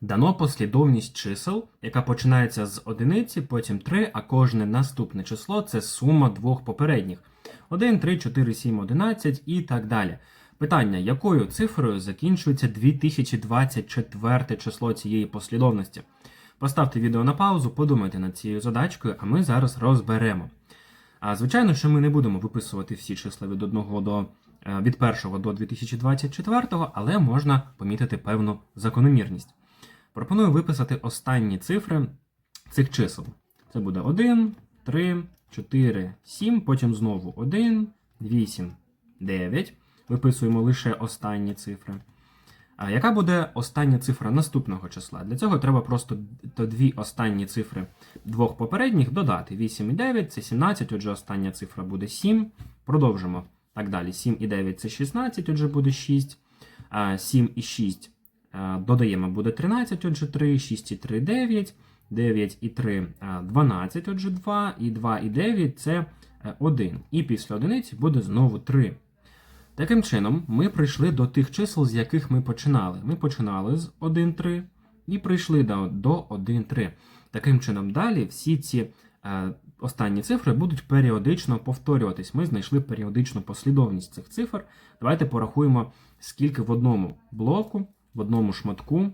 Дано послідовність чисел, яка починається з одиниці, потім 3, а кожне наступне число це сума двох попередніх. 1, 3, 4, 7, 11 і так далі. Питання, якою цифрою закінчується 2024 число цієї послідовності? Поставте відео на паузу, подумайте над цією задачкою, а ми зараз розберемо. А звичайно, що ми не будемо виписувати всі числа від 1 до е, від 1 до 2024, але можна помітити певну закономірність. Пропоную виписати останні цифри цих чисел. Це буде 1, 3, 4, 7, потім знову 1, 8, 9. Виписуємо лише останні цифри. А яка буде остання цифра наступного числа? Для цього треба просто до дві останні цифри двох попередніх додати. 8 і 9 це 17, отже, остання цифра буде 7. Продовжимо. Так далі. 7 і 9 це 16, отже, буде 6. А 7 і 6 а, додаємо, буде 13, отже 3, 6 і 3 9, 9 і 3 12, отже 2, і 2 і 9 це 1. І після одиниці буде знову 3. Таким чином, ми прийшли до тих чисел, з яких ми починали. Ми починали з 1, 3 і прийшли до, до 1, 3. Таким чином, далі всі ці е, останні цифри будуть періодично повторюватись. Ми знайшли періодичну послідовність цих цифр. Давайте порахуємо, скільки в одному блоку, в одному шматку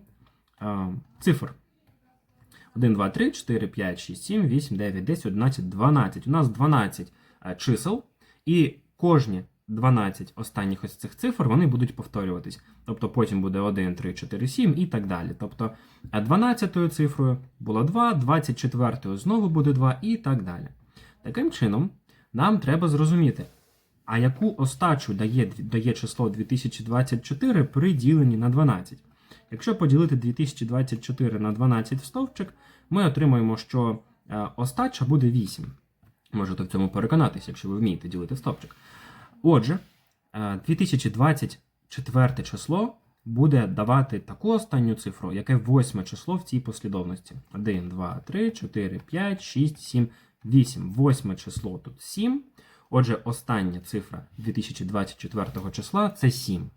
цифр. 1, 2, 3, 4, 5, 6, 7, 8, 9, 10, 11, 12. У нас 12 е, чисел, і кожні 12 останніх ось цих цифр вони будуть повторюватись. Тобто потім буде 1, 3, 4, 7 і так далі. Тобто 12 цифрою було 2, 24 знову буде 2 і так далі. Таким чином, нам треба зрозуміти, а яку остачу дає, дає число 2024 при діленні на 12. Якщо поділити 2024 на 12 в стовпчик, ми отримаємо, що е, остача буде 8. Можете в цьому переконатися, якщо ви вмієте ділити стовпчик. Отже, е, 2024 число буде давати таку останню цифру, яке восьме число в цій послідовності. 1, 2, 3, 4, 5, 6, 7, 8. Восьме число тут 7. Отже, остання цифра 2024 числа це 7.